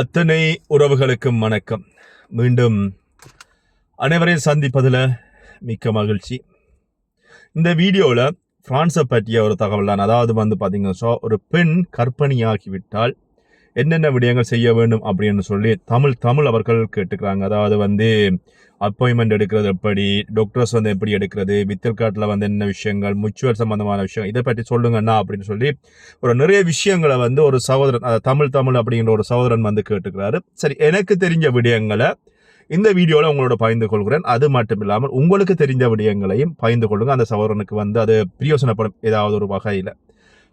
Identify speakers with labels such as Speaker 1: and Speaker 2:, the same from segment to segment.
Speaker 1: அத்தனை உறவுகளுக்கும் வணக்கம். மீண்டும் அனைவரையும் சந்திப்பதில் மிக்க மகிழ்ச்சி. இந்த வீடியோவில் ஃப்ரான்ஸை பற்றிய ஒரு தகவல் தான். அதாவது வந்து பார்த்தீங்கன்னா ஸோ ஒரு பெண் கற்பணியாகிவிட்டால் என்னென்ன விடயங்கள் செய்ய வேண்டும் அப்படின்னு சொல்லி தமிழ் தமிழ் அவர்கள் கேட்டுக்கிறாங்க. அதாவது வந்து அப்பாயின்மெண்ட் எடுக்கிறது எப்படி டாக்டர்ஸ் வந்து எப்படி எடுக்கிறது வித்தல் காட்டில் வந்து என்ன விஷயங்கள் முச்சுவல் சம்பந்தமான விஷயம் இதை பற்றி சொல்லுங்கண்ணா அப்படின்னு சொல்லி ஒரு நிறைய விஷயங்களை வந்து ஒரு சகோதரன் அதாவது தமிழ் தமிழ் அப்படிங்கிற ஒரு சகோதரன் வந்து கேட்டுக்கிறாரு. சரி எனக்கு தெரிஞ்ச விடயங்களை இந்த வீடியோவில் உங்களோட பகிர்ந்து கொள்கிறேன். அது மட்டும் இல்லாமல் உங்களுக்கு தெரிஞ்ச விடயங்களையும் பகிர்ந்து கொள்ளுங்க. அந்த சகோதரனுக்கு வந்து அது பிரியோசனப்படும் ஏதாவது ஒரு வகையில்.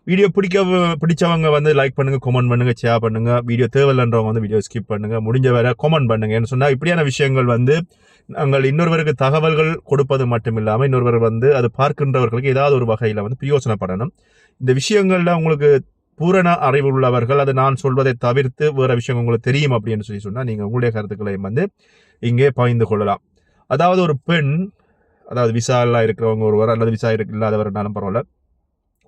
Speaker 1: வீடியோ பிடிக்க பிடிச்சவங்க வந்து லைக் பண்ணுங்க கமெண்ட் பண்ணுங்க ஷேர் பண்ணுங்க. வீடியோ தேவையில்லைன்றவங்க வந்து வீடியோ ஸ்கிப் பண்ணுங்க. முடிஞ்ச வேற கமெண்ட் பண்ணுங்கள் ஏன்னு சொன்னால் இப்படியான விஷயங்கள் வந்து நாங்கள் இன்னொருவருக்கு தகவல்கள் கொடுப்பது மட்டும் இல்லாமல் இன்னொருவர் வந்து அது பார்க்கின்றவர்களுக்கு ஏதாவது ஒரு வகையில் வந்து பிரயோசனப்படணும் இந்த விஷயங்களில் உங்களுக்கு பூரண அறிவு உள்ளவர்கள் அது நான் சொல்வதை தவிர்த்து வேறு விஷயம் உங்களுக்கு தெரியும் அப்படின்னு சொல்லி சொன்னால் நீங்கள் உங்களுடைய கருத்துக்களை வந்து இங்கே பகிர்ந்து கொள்ளலாம். அதாவது ஒரு பெண் அதாவது விசா எல்லாம் இருக்கிறவங்க ஒருவர் அல்லது விசா இருக்கு இல்லாதவர்னாலும் பரவாயில்ல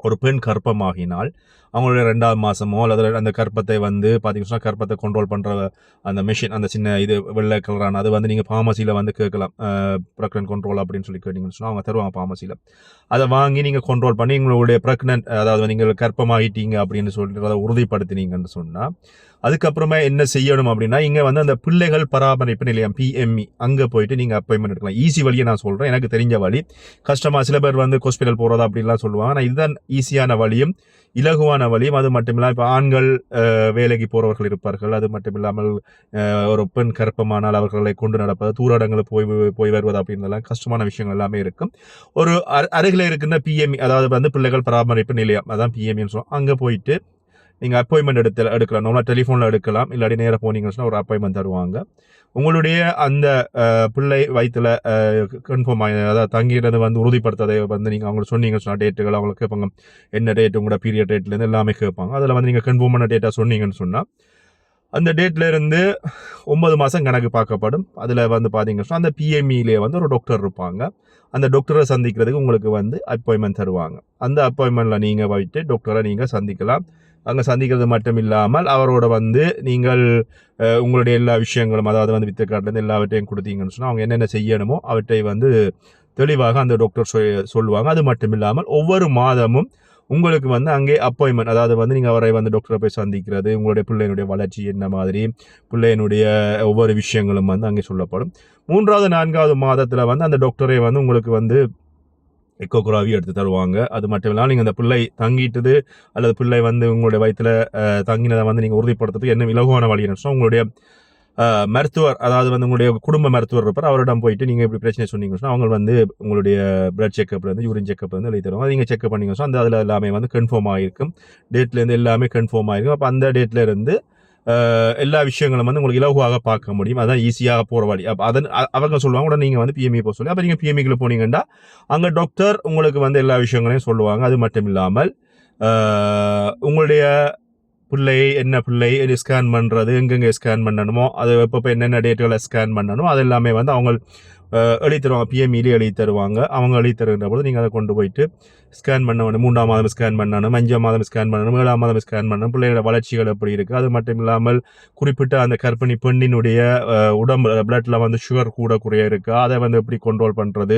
Speaker 1: ஒரு பெண் கர்ப்பமாகினால் அவங்களுடைய ரெண்டாவது மாதமோ அல்லது அந்த கர்ப்பத்தை வந்து பார்த்தீங்கன்னா கர்ப்பத்தை கண்ட்ரோல் பண்ணுற அந்த மிஷின் அந்த சின்ன இது வெள்ளை கலரான அது வந்து நீங்கள் ஃபார்மசியில் வந்து கேட்கலாம். ப்ரெக்னன்ட் கண்ட்ரோல் அப்படின்னு சொல்லி கேட்டிங்கன்னு சொன்னால் அவங்க தருவாங்க ஃபார்மசியில் அதை வாங்கி நீங்கள் கண்ட்ரோல் பண்ணி உங்களுடைய ப்ரெக்னென்ட் அதாவது நீங்கள் கர்ப்பமாகிட்டீங்க அப்படின்னு சொல்லிட்டு அதை உறுதிப்படுத்தினீங்கன்னு சொன்னால் அதுக்கப்புறமா என்ன செய்யணும் அப்படின்னா இங்கே வந்து அந்த பிள்ளைகள் பராமரிப்பு நிலையம் பிஎம்இ அங்கே போயிட்டு நீங்கள் அப்பாயின்மெண்ட் எடுக்கலாம். ஈஸி வழியை நான் சொல்கிறேன் எனக்கு தெரிஞ்ச வழி. கஷ்டமாக சில பேர் வந்து ஹாஸ்பிட்டல் போகிறதா அப்படின்லாம் சொல்லுவாங்க. ஆனால் இதுதான் ஈஸியான வழியும் இலகுவான வழியும். அது மட்டும் இல்லாமல் இப்போ ஆண்கள் வேலைக்கு போகிறவர்கள் இருப்பார்கள். அது மட்டும் இல்லாமல் ஒரு பெண் கற்பமானால் அவர்களை கொண்டு நடப்பது தூரடங்களுக்கு போய் போய் வருவது அப்படின்றதெல்லாம் கஷ்டமான விஷயங்கள் எல்லாமே இருக்கும். ஒரு அருகில் இருக்கின்ற பிஎம்இ அதாவது வந்து பிள்ளைகள் பராமரிப்பு நிலையம் அதான் பிஎம்இன்னு சொல்லுவோம். அங்கே போயிட்டு நீங்கள் அப்பாயின்மெண்ட் எடுத்து எடுக்கலாம். நம்மளா டெலிஃபோனில் எடுக்கலாம். இல்லாட்டி நேராக போனீங்கன்னு சொன்னால் ஒரு அப்பாயின்மெண்ட் தருவாங்க. உங்களுடைய அந்த பிள்ளை வயிற்றுல கன்ஃபார்ம் ஆகி அதாவது தங்கிறது வந்து உறுதிப்படுத்ததை வந்து நீங்கள் அவங்களுக்கு சொன்னீங்கன்னு சொன்னால் டேட்டுகள் அவங்களுக்கு கேட்பாங்க. என்ன டேட் உங்களோட பீரியட் டேட்லேருந்து எல்லாமே கேட்பாங்க. அதில் வந்து நீங்கள் கன்ஃபார்ம் பண்ண டேட்டாக சொன்னீங்கன்னு சொன்னால் அந்த டேட்லேருந்து இருந்து ஒன்பது மாதம் கணக்கு பார்க்கப்படும். அதில் வந்து பார்த்தீங்கன்னா அந்த பிஎம்இலே வந்து ஒரு டாக்டர் இருப்பாங்க. அந்த டாக்டரை சந்திக்கிறதுக்கு உங்களுக்கு வந்து அப்பாயின்மெண்ட் தருவாங்க. அந்த அப்பாயின்மெண்ட்டில் நீங்கள் போயிட்டு டாக்டரை நீங்கள் சந்திக்கலாம். அங்கே சந்திக்கிறது மட்டும் இல்லாமல் அவரோட வந்து நீங்கள் உங்களுடைய எல்லா விஷயங்களும் அதாவது வந்து வித்தக்காட்டிலேருந்து எல்லாவற்றையும் கொடுத்தீங்கன்னு சொன்னால் அவங்க என்னென்ன செய்யணுமோ அவற்றை வந்து தெளிவாக அந்த டாக்டர் சொ- சொல்லுவாங்க. அது மட்டும் இல்லாமல் ஒவ்வொரு மாதமும் உங்களுக்கு வந்து அங்கே அப்பாயின்மெண்ட் அதாவது வந்து நீங்கள் அவரை வந்து டாக்டரை போய் சந்திக்கிறது உங்களுடைய பிள்ளையினுடைய வளர்ச்சி என்ன மாதிரி பிள்ளையினுடைய ஒவ்வொரு விஷயங்களும் வந்து அங்கே சொல்லப்படும். மூன்றாவது நான்காவது மாதத்தில் வந்து அந்த டாக்டரை வந்து உங்களுக்கு வந்து எக்கோகிராஃபி எடுத்து தருவாங்க. அது மட்டும் இல்லாமல் நீங்கள் அந்த பிள்ளை தங்கிட்டது அல்லது பிள்ளை வந்து உங்களுடைய வயிற்றில் தங்கினதை வந்து நீங்கள் உறுதிப்படுத்துறதுக்கு என்ன இலகுவான வழி என்ன? உங்களுடைய மருத்துவர் அதாவது வந்து உங்களுடைய குடும்ப மருத்துவர் இருப்பார். அவரிடம் போயிட்டு நீங்கள் இப்படி பிரச்சனை சொன்னீங்க சொன்னால் அவங்க வந்து உங்களுடைய பிளட் செக்கப்லேருந்து யூரின் வந்து எழுதி தருவாங்க. நீங்கள் செக்அப் பண்ணிங்க சொன்னால் அந்த அதில் எல்லாமே வந்து கன்ஃபார்ம் ஆகிருக்கும் டேட்லேருந்து எல்லாமே கன்ஃபார்ம் ஆகிருக்கும் அப்போ அந்த டேட்லேருந்து எல்லா விஷயங்களும் வந்து உங்களுக்கு இலகுவாக பார்க்க முடியும். அதான் ஈஸியாக போகிற வழி. அப்போ அதன் அவங்க சொல்லுவாங்க உடனே நீங்கள் வந்து பிஎம்இ போக சொல்லி அப்போ நீங்கள் பிஎம்இக்குள்ள போனீங்கன்னா அங்கே டாக்டர் உங்களுக்கு வந்து எல்லா விஷயங்களையும் சொல்லுவாங்க. அது மட்டும் இல்லாமல் உங்களுடைய பிள்ளை என்ன பிள்ளை ஸ்கேன் பண்ணுறது எங்கெங்கே ஸ்கேன் பண்ணணுமோ அது எப்பப்போ என்னென்ன டேட்டுகளை ஸ்கேன் பண்ணணுமோ அது எல்லாமே வந்து அவங்க எழுதி தருவாங்க பிஎம்இலே எழுதி தருவாங்க அவங்க எழுதி தருகின்ற போது நீங்கள் அதை கொண்டு போயிட்டு ஸ்கேன் பண்ண வேணும் மூன்றாம் மாதம் ஸ்கேன் பண்ணணும். அஞ்சாம் மாதம் ஸ்கேன் பண்ணணும். ஏழாம் மாதம் ஸ்கேன் பண்ணணும். பிள்ளையோட வளர்ச்சிகள் எப்படி இருக்குது அது மட்டும் இல்லாமல் குறிப்பிட்ட அந்த கர்ப்பிணி பெண்ணினுடைய உடம்பு பிளட்டில் வந்து சுகர் கூட குறைய இருக்குது அதை வந்து எப்படி கண்ட்ரோல் பண்ணுறது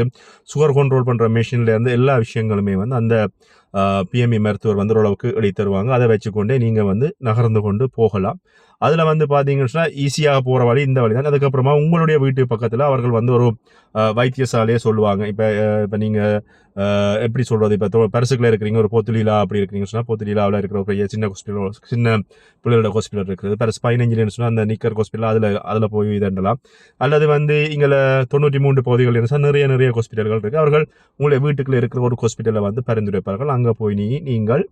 Speaker 1: சுகர் கண்ட்ரோல் பண்ணுற மிஷின்லேருந்து எல்லா விஷயங்களுமே வந்து அந்த பிஎம்இ மருத்துவர் வந்து ஓரளவுக்கு எழுதி தருவாங்க அதை வச்சுக்கொண்டே நீங்கள் வந்து நகர்ந்து கொண்டு போகலாம். அதில் வந்து பார்த்தீங்கன்னா ஈஸியாக போகிற வழி இந்த வழி தான். அதுக்கப்புறமா உங்களுடைய வீட்டு பக்கத்தில் அவர்கள் வந்து ஒரு வைத்தியசாலையே சொல்லுவாங்க. இப்போ இப்போ நீங்கள் எப்படி சொல்கிறது இப்போ பரிசுக்கில் இருக்கிறீங்க ஒரு போத்துலீலா அப்படி இருக்கிறீங்க சொன்னால் போத்துலீலாவில் இருக்கிற ஒரு பெரிய சின்ன ஹாஸ்பிட்டல் சின்ன பிள்ளைகளோட ஹாஸ்பிட்டல் இருக்குது. பரிசு பதினஞ்சுலேன்னு சொன்னால் அந்த நிக்கர் ஹாஸ்பிட்டல் அதில் அதில் போய் இதண்டலாம் அல்லது வந்து இங்கே தொண்ணூற்றி மூன்று பகுதிகள் என்ன நிறைய நிறைய ஹாஸ்பிட்டல்கள் இருக்குது அவர்கள் உங்களுடைய வீட்டுக்குள்ள இருக்கிற ஒரு ஹாஸ்பிட்டலில் வந்து பரிந்துரைப்பார்கள். அங்கே போய் நீ நீங்கள்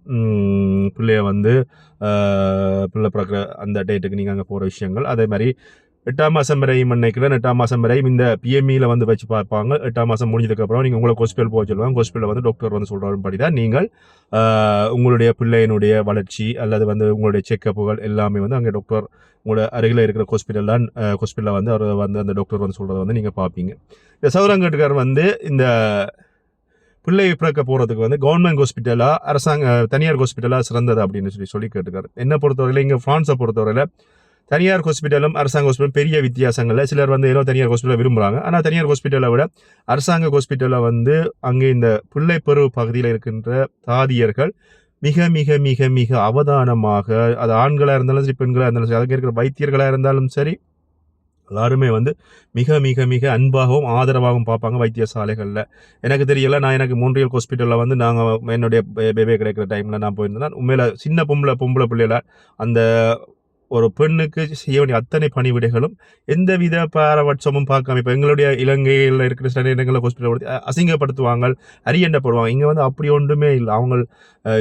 Speaker 1: பிள்ளைய வந்து பிள்ளை பிறக்கிற அந்த டேட்டுக்கு நீங்கள் அங்கே போகிற விஷயங்கள். அதே மாதிரி எட்டாம் மாதம் வரையும் நினைக்கிறேன் எட்டாம் மாதம் வரையும் இந்த பிஎம்இல வந்து வச்சு பார்ப்பாங்க. எட்டாம் மாதம் முடிஞ்சதுக்கப்புறம் நீங்கள் உங்களை ஹாஸ்பிட்டல் போக சொல்லுவாங்க. ஹாஸ்பிட்டலில் வந்து டாக்டர் வந்து சொல்கிறபடி தான் நீங்கள் உங்களுடைய பிள்ளையினுடைய வளர்ச்சி அல்லது வந்து உங்களுடைய செக்கப்புகள் எல்லாமே வந்து அங்கே டாக்டர் உங்களோட அருகில் இருக்கிற ஹாஸ்பிட்டல் தான் ஹாஸ்பிட்டலில் வந்து அவர் வந்து அந்த டாக்டர் வந்து சொல்கிறத வந்து நீங்கள் பார்ப்பீங்க. இந்த சௌரங்கட்டுக்கார் வந்து இந்த பிள்ளை பிறக்க போகிறதுக்கு வந்து கவர்மெண்ட் ஹாஸ்பிட்டலா அரசாங்க தனியார் ஹாஸ்பிட்டலாக சிறந்தது அப்படின்னு சொல்லி சொல்லி கேட்டுக்காரு என்ன பொறுத்தவரையில் இங்கே ஃப்ரான்ஸை பொறுத்தவரையில் தனியார் ஹாஸ்பிட்டலும் அரசாங்க ஹாஸ்பிட்டலும் பெரிய வித்தியாசங்களில் சிலர் வந்து ஏதோ தனியார் ஹாஸ்பிட்டல் விரும்புகிறாங்க ஆனால் தனியார் ஹாஸ்பிட்டலை விட அரசாங்க ஹாஸ்பிட்டலில் வந்து அங்கே இந்த பிள்ளைப்பருவ பகுதியில் இருக்கின்ற தாதியர்கள் மிக மிக மிக மிக அவதானமாக அது ஆண்களாக இருந்தாலும் சரி பெண்களாக இருந்தாலும் சரி அதுக்கு இருக்கிற வைத்தியர்களாக இருந்தாலும் சரி எல்லாருமே வந்து மிக மிக மிக அன்பாகவும் ஆதரவாகவும் பார்ப்பாங்க வைத்தியசாலைகளில். எனக்கு தெரியல நான் எனக்கு மூன்றியல் ஹாஸ்பிட்டலில் வந்து நாங்கள் என்னுடைய பேபே கிடைக்கிற டைமில் நான் போயிருந்தேன். உண்மையில் சின்ன பொம்பளை பொம்பளை பிள்ளையில அந்த ஒரு பெண்ணுக்கு செய்ய வேண்டிய அத்தனை பணிவிடைகளும் எந்தவித பாரபட்சமும் பார்க்காம இப்போ எங்களுடைய இலங்கையில் இருக்கிற சில நேரங்களில் ஹாஸ்பிட்டல் அசிங்கப்படுத்துவாங்க அரியண்டப்படுவாங்க இங்கே வந்து அப்படி ஒன்றுமே இல்லை. அவங்க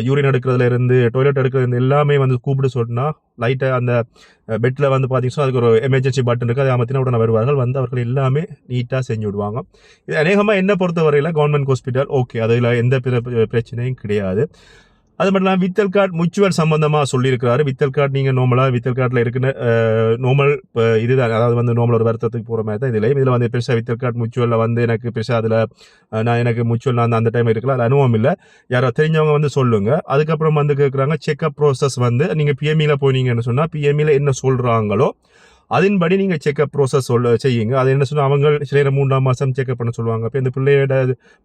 Speaker 1: யூரின் எடுக்கிறதுல இருந்து டாய்லெட் எடுக்கிறதுலேருந்து எல்லாமே வந்து கூப்பிட்டு சொன்னால் லைட்டாக அந்த பெட்டில் வந்து பார்த்தீங்கன்னா அதுக்கு ஒரு எமர்ஜென்சி பட்டன் இருக்குது அதை அமர்த்தின உடனே வருவார்கள். வந்து அவர்கள் எல்லாமே நீட்டாக செஞ்சு விடுவாங்க. இது அநேகமாக என்ன பொறுத்தவரையில் கவர்மெண்ட் ஹாஸ்பிட்டல் ஓகே அதில் எந்த பிற பிரச்சனையும் கிடையாது. அது மட்டும் இல்லாமல் வித்தல் கார்டு முச்சுவல் சம்பந்தமாக சொல்லியிருக்கிறாரு. வித்தல் கார்டு நீங்கள் நார்மலாக வித்தல் கார்டில் இருக்கிற நார்மல் இதுதான். அதாவது வந்து நார்மல் ஒரு வருத்தத்துக்கு போகிற மாதிரி தான் இதில் இதில் வந்து பெருசாக வித்தல் கார்டு முச்சுவலில் வந்து எனக்கு பெருசாக அதில் நான் எனக்கு முச்சுவல் நான் அந்த டைம் இருக்கலாம் அது அனுபவம் இல்லை. யாரோ தெரிஞ்சவங்க வந்து சொல்லுங்க. அதுக்கப்புறம் வந்து கேட்குறாங்க செக்அப் ப்ரோசஸ் வந்து நீங்கள் பிஎம்இல போனீங்கன்னு சொன்னால் பிஎம்இல என்ன சொல்கிறாங்களோ அதன்படி நீங்கள் செக்அப் ப்ரோசஸ் சொல்ல செய்யுங்க. அது என்ன சொன்னால் அவங்க சில நேரம் மூன்றாம் மாதம் செக்அப் பண்ண சொல்லுவாங்க. இப்போ இந்த பிள்ளையோட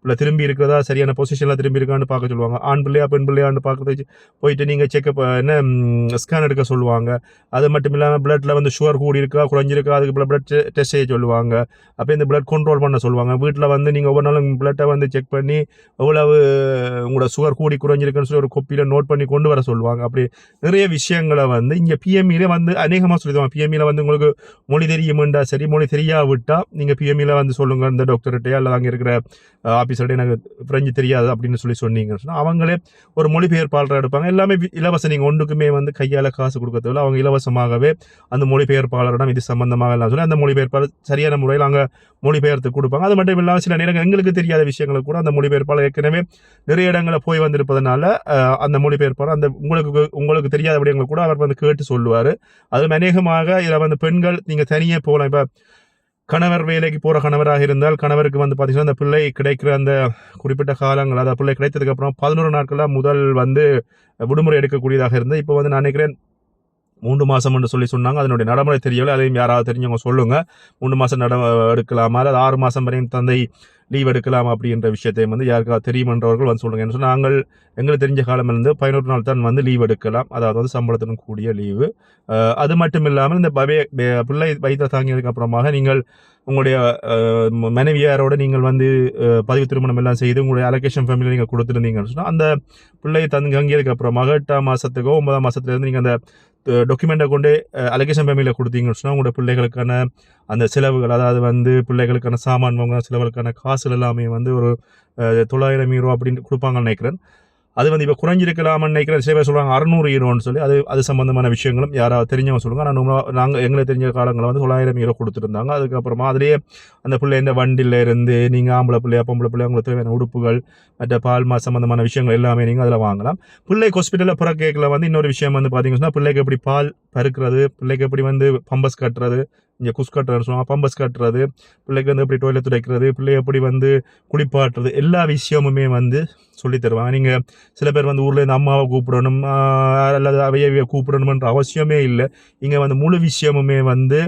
Speaker 1: பிள்ளை திரும்பி இருக்கிறதா சரியான பொசிஷனில் திரும்பி இருக்கான்னு பார்க்க சொல்லுவாங்க. ஆண் பிள்ளையா பெண் பிள்ளையான்னு பார்க்குறது போயிட்டு நீங்கள் செக்அப் என்ன ஸ்கேன் எடுக்க சொல்லுவாங்க. அது மட்டும் இல்லாமல் பிளட்டில் வந்து சுகர் கூடி இருக்கா குறைஞ்சிருக்கா அதுக்கு பிளட் டெஸ்ட் செய்ய சொல்லுவாங்க. அப்போ இந்த பிளட் கண்ட்ரோல் பண்ண சொல்லுவாங்க. வீட்டில் வந்து நீங்கள் ஒவ்வொரு நாளும் பிளட்டை வந்து செக் பண்ணி எவ்வளவு உங்களோட சுகர் கூடி குறைஞ்சிருக்குன்னு சொல்லி ஒரு கொப்பியில் நோட் பண்ணி கொண்டு வர சொல்லுவாங்க. அப்படி நிறைய விஷயங்களை வந்து இங்கே பிஎம்இலே வந்து அநேகமாக சொல்லிடுவாங்க. பிஎம்இல வந்து உங்களுக்கு மொழி தெரியுமெண்டா சரி மொழி தெரியாவிட்டால் நீங்கள் பிஎம்இல வந்து சொல்லுங்கள் இந்த டாக்டர்கிட்டயே அல்லது அங்கே இருக்கிற ஆஃபீஸர்கிட்ட எனக்கு ஃப்ரெஞ்சு தெரியாது அப்படின்னு சொல்லி சொன்னீங்கன்னு சொன்னால் அவங்களே ஒரு மொழிபெயர்ப்பாளராக எடுப்பாங்க எல்லாமே இலவசம். நீங்கள் ஒன்றுக்குமே வந்து கையால் காசு கொடுக்க தேவையில்ல. அவங்க இலவசமாகவே அந்த மொழிபெயர்ப்பாளரிடம் இது சம்பந்தமாக எல்லாம் சொல்லி அந்த மொழிபெயர்ப்பாளர் சரியான முறையில் அங்கே மொழிபெயர்த்து கொடுப்பாங்க. அது மட்டும் இல்லாமல் சில நேரங்கள் எங்களுக்கு தெரியாத விஷயங்களை கூட அந்த மொழிபெயர்ப்பாளர் ஏற்கனவே நிறைய இடங்களில் போய் வந்திருப்பதனால அந்த மொழிபெயர்ப்பாளர் அந்த உங்களுக்கு உங்களுக்கு தெரியாத விடயங்களை கூட அவர் வந்து கேட்டு சொல்லுவார். அதுவும் அநேகமாக இதில் வந்து பெண்கள் நீங்கள் தனியே போகலாம். இப்போ கணவர் வேலைக்கு போகிற கணவராக இருந்தால் கணவருக்கு வந்து பார்த்தீங்கன்னா அந்த பிள்ளை கிடைக்கிற அந்த குறிப்பிட்ட காலங்கள் அதாவது பிள்ளை கிடைத்ததுக்கப்புறம் பதினோரு நாட்களில் முதல் வந்து விடுமுறை எடுக்கக்கூடியதாக இருந்து இப்போ வந்து நான் நினைக்கிறேன் மூன்று மாதம் என்று சொல்லி சொன்னாங்க. அதனுடைய நடைமுறை தெரியவில்லை. அதையும் யாராவது தெரிஞ்சவங்க சொல்லுங்கள் மூணு மாதம் நட எடுக்கலாமா? அல்லது ஆறு மாதம் வரையும் தந்தை லீவ் எடுக்கலாம் அப்படின்ற விஷயத்தையும் வந்து யாருக்காவது தெரியுமன்றவர்கள் வந்து சொல்லுங்கள் என்ன சொன்னால் நாங்கள் எங்களுக்கு தெரிஞ்ச காலமிருந்து பதினோரு நாள் தான் வந்து லீவ் எடுக்கலாம். அதாவது வந்து சம்பளத்துடன் கூடிய லீவு அது மட்டும் இல்லாமல் இந்த பவே பிள்ளை வைத்த தாங்கியதுக்கு அப்புறமாக நீங்கள் உங்களுடைய மனைவியாரோட நீங்கள் வந்து பதிவு திருமணம் எல்லாம் செய்து உங்களுடைய அலோகேஷன் ஃபேமிலியில் நீங்கள் கொடுத்துருந்தீங்கன்னு சொன்னால் அந்த பிள்ளையை தங்கங்கியதுக்கு அப்புறமாக எட்டாம் மாதத்துக்கோ ஒன்பதாம் மாதத்துலேருந்து நீங்கள் அந்த டாக்குமெண்ட்டை கொண்டு அலகேஷன் ஃபேமிலியில் கொடுத்தீங்கன்னு சொன்னால் உங்களோட பிள்ளைகளுக்கான அந்த செலவுகள் அதாவது வந்து பிள்ளைகளுக்கான சாமான் வாங்க செலவுகளுக்கான காசுகள் எல்லாமே வந்து ஒரு தொள்ளாயிரம் யூரோ அப்படின்னு கொடுப்பாங்கன்னு நினைக்கிறேன். அது வந்து இப்போ குறைஞ்சிருக்கலாம்னு நினைக்கிற சில பேர் சொல்கிறாங்க அறுநூறு ஈரோன்னு சொல்லி. அது அது சம்பந்தமான விஷயங்களும் யாராவது தெரிஞ்சவங்க சொல்லுங்க ஆனால் நாங்கள் எங்களுக்கு தெரிஞ்ச காலங்களில் வந்து தொள்ளாயிரம் ஈரோ கொடுத்துருந்தாங்க. அதுக்கப்புறமா அதிலேயே அந்த பிள்ளை இந்த வண்டியில் இருந்து நீங்கள் ஆம்பளை பிள்ளையா பொம்பளை பிள்ளையா உங்களுக்கு தேவையான உடுப்புகள் மற்ற பால்மா சம்பந்தமான விஷயங்கள் எல்லாமே நீங்கள் அதில் வாங்கலாம். பிள்ளை ஹாஸ்பிட்டலில் புற கேக்கில் வந்து இன்னொரு விஷயம் வந்து பார்த்தீங்கன்னா பிள்ளைக்கு எப்படி பால் பருக்கிறது பிள்ளைக்கு எப்படி வந்து பம்பஸ் கட்டுறது இங்கே குஸ் கட்டுறதுன்னு சொல்லுவாங்க பம்பஸ் கட்டுறது பிள்ளைக்கு வந்து எப்படி டொய்லெட் துடைக்கிறது பிள்ளை எப்படி வந்து குளிப்பாட்டுறது எல்லா விஷயமுமே வந்து சொல்லி தருவாங்க. நீங்கள் சில பேர் வந்து ஊரில் இருந்து அம்மாவை கூப்பிடணும் அல்லது அவையவையை கூப்பிடணுமன்ற அவசியமே இல்லை. இங்கே வந்து முழு விஷயமுமே வந்து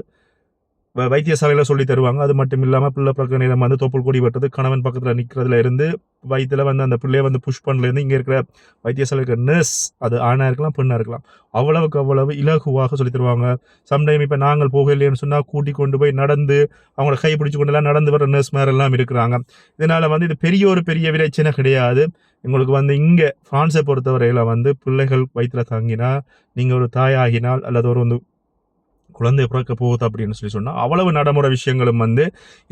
Speaker 1: வைத்தியசாலையில் சொல்லி தருவாங்க. அது மட்டும் இல்லாமல் பிள்ளை பிறக்க நேரம் வந்து தொப்புள் கொடி வெட்டுறது கணவன் பக்கத்தில் நிற்கிறதுல இருந்து வயிற்றில் வந்து அந்த பிள்ளைய வந்து புஷ் பண்ணலேருந்து இங்கே இருக்கிற வைத்தியசாலை இருக்கிற நர்ஸ் அது ஆணாக இருக்கலாம் பெண்ணாக இருக்கலாம். அவ்வளவுக்கு அவ்வளவு இலகுவாக சொல்லி தருவாங்க. சம்டைம் இப்போ நாங்கள் போகலையேன்னு சொன்னால் கூட்டி கொண்டு போய் நடந்து அவங்கள கை பிடிச்சி கொண்டுலாம் எல்லாம் நடந்து வர நர்ஸ் மாதிரி எல்லாம் இருக்கிறாங்க. இதனால் வந்து இது பெரிய ஒரு பெரிய விளைச்சனை கிடையாது. உங்களுக்கு வந்து இங்கே ஃப்ரான்ஸை பொறுத்தவரையில் வந்து பிள்ளைகள் வயிற்றில் தங்கினால் நீங்கள் ஒரு தாயாகினால் அல்லது ஒரு வந்து குழந்தை பிறக்க போகுது அப்படின்னு சொல்லி சொன்னால் அவ்வளவு நடைமுறை விஷயங்களும் வந்து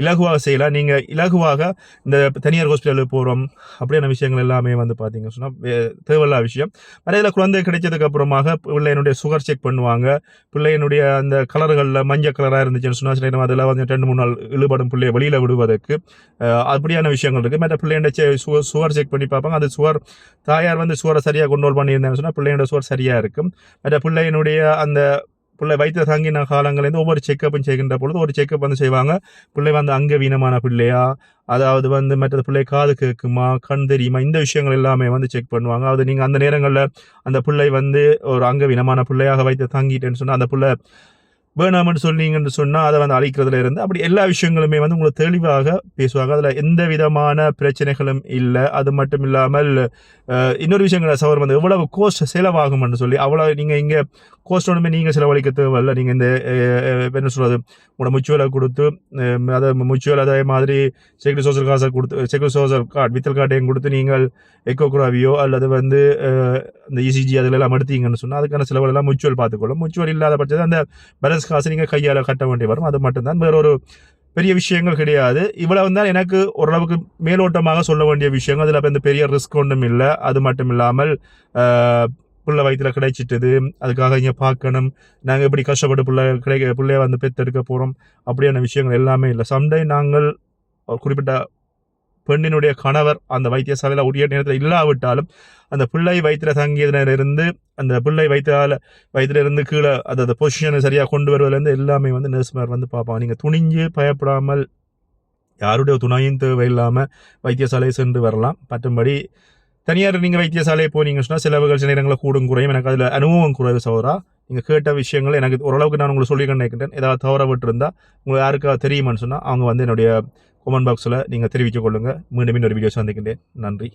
Speaker 1: இலகுவாக செய்யலாம் நீங்கள் இலகுவாக இந்த தனியார் ஹாஸ்பிட்டலுக்கு போகிறோம் அப்படியான விஷயங்கள் எல்லாமே வந்து பார்த்தீங்கன்னு சொன்னால் தேவையில்லா விஷயம். நிறைய குழந்தை கிடைச்சதுக்கு அப்புறமாக பிள்ளையனுடைய சுகர் செக் பண்ணுவாங்க. பிள்ளையனுடைய அந்த கலர்களில் மஞ்சள் கலராக இருந்துச்சுன்னு சொன்னால் சில அதில் வந்து ரெண்டு மூணு நாள் இழுபடும் பிள்ளையை வெளியில் விடுவதற்கு அப்படியான விஷயங்கள் இருக்குது மற்ற பிள்ளையோட சுகர் சுகர் செக் பண்ணி பார்ப்பாங்க. அது சுகர் தாயார் வந்து சுகரை சரியாக கண்ட்ரோல் பண்ணியிருந்தாங்கன்னு சொன்னால் பிள்ளையோட சுகர் சரியாக இருக்கும். மற்ற பிள்ளையினுடைய அந்த பிள்ளை வயிற்று தங்கின காலங்கள்லேருந்து ஒவ்வொரு செக்கப்பும் செய்கின்ற பொழுது ஒரு செக்கப் வந்து செய்வாங்க. பிள்ளை வந்து அங்கவீனமான பிள்ளையா? அதாவது வந்து மற்றது பிள்ளை காது கேட்குமா? கண் தெரியுமா? இந்த விஷயங்கள் எல்லாமே வந்து செக் பண்ணுவாங்க. அது நீங்கள் அந்த நேரங்களில் அந்த பிள்ளை வந்து ஒரு அங்கவீனமான பிள்ளையாக வைத்து தங்கிட்டேன்னு சொன்னால் அந்த பிள்ளை வேணாம்னு சொன்னீங்கன்னு சொன்னால் அதை வந்து அழிக்கிறதுல இருந்து அப்படி எல்லா விஷயங்களுமே வந்து உங்களுக்கு தெளிவாக பேசுவாங்க. அதில் எந்த விதமான பிரச்சனைகளும் இல்லை. அது மட்டும் இல்லாமல் இன்னொரு விஷயங்கள் சவர் வந்து எவ்வளவு கோஸ்ட் செலவாகும்னு சொல்லி அவ்வளோ நீங்கள் இங்கே கோஸ்ட் ஒன்றுமே நீங்கள் செலவழிக்க தேவையில்ல. நீங்கள் இந்த என்ன சொல்கிறது உங்களோட முச்சுவலை கொடுத்து அதை முச்சுவல் அதே மாதிரி செக்யூரி சோசியல் காசை கொடுத்து செக்யூரி சோசியல் கார்டு வித்தல் கார்டையும் கொடுத்து நீங்கள் எக்கோ குராவியோ அல்லது வந்து இந்த இசிஜி அதில் எல்லாம் எடுத்தீங்கன்னு சொன்னால் அதுக்கான செலவுகளெல்லாம் முச்சுவல் பார்த்துக்கொள்ளும். முச்சுவல் இல்லாத பட்சத்தில் அந்த பேலன்ஸ் காசு நீங்கள் கையால் கட்ட வேண்டி வரும். அது மட்டும்தான். வேற ஒரு பெரிய விஷயங்கள் கிடையாது. இவ்வளவு தான் எனக்கு ஓரளவுக்கு மேலோட்டமாக சொல்ல வேண்டிய விஷயங்கள். அதில் இப்போ இந்த பெரிய ரிஸ்க் ஒன்றும் இல்லை. அது மட்டும் இல்லாமல் பிள்ளை வயிற்றில் கிடைச்சிட்டது. அதுக்காக இங்கே பார்க்கணும். நாங்கள் எப்படி கஷ்டப்பட்டு பிள்ளை கிடைக்க பிள்ளைய வந்து பெற்றெடுக்க போகிறோம் அப்படியான விஷயங்கள் எல்லாமே இல்லை. சம்டே நாங்கள் குறிப்பிட்ட பெண்ணினுடைய கணவர் அந்த வைத்தியசாலையில் உரிய நேரத்தில் இல்லாவிட்டாலும் அந்த பிள்ளை வயிற்றில் தங்கியதிலிருந்து அந்த பிள்ளை வயிற்றால வயிற்றிலிருந்து கீழே அதாவது பொசிஷனை சரியாக கொண்டு வருவதுலேருந்து எல்லாமே வந்து நர்ஸ்மார் வந்து பார்ப்பாங்க. நீங்கள் துணிஞ்சு பயப்படாமல் யாருடைய துணையும் தேவையில்லாமல் வைத்தியசாலை சென்று வரலாம். மற்றும்படி தனியார் நீங்கள் வைத்தியசாலையை போனீங்கன்னு சொன்னால் செலவுகள் சில நேரங்களில் கூடும் குறையும். எனக்கு அதில் அனுபவம் குறைவு சௌரா நீங்கள் கேட்ட விஷயங்கள் எனக்கு ஓரளவுக்கு நான் உங்களுக்கு சொல்லி நினைக்கின்றேன் ஏதாவது தவற விட்டுருந்தா உங்களுக்கு யாருக்காவது தெரியுமான்னு சொன்னால் அவங்க வந்து என்னுடைய கமெண்ட் பாக்ஸில் நீங்கள் தெரிவித்துக் கொள்ளுங்கள் மீண்டும் இன்னொரு வீடியோ சந்திக்கின்றேன். நன்றி.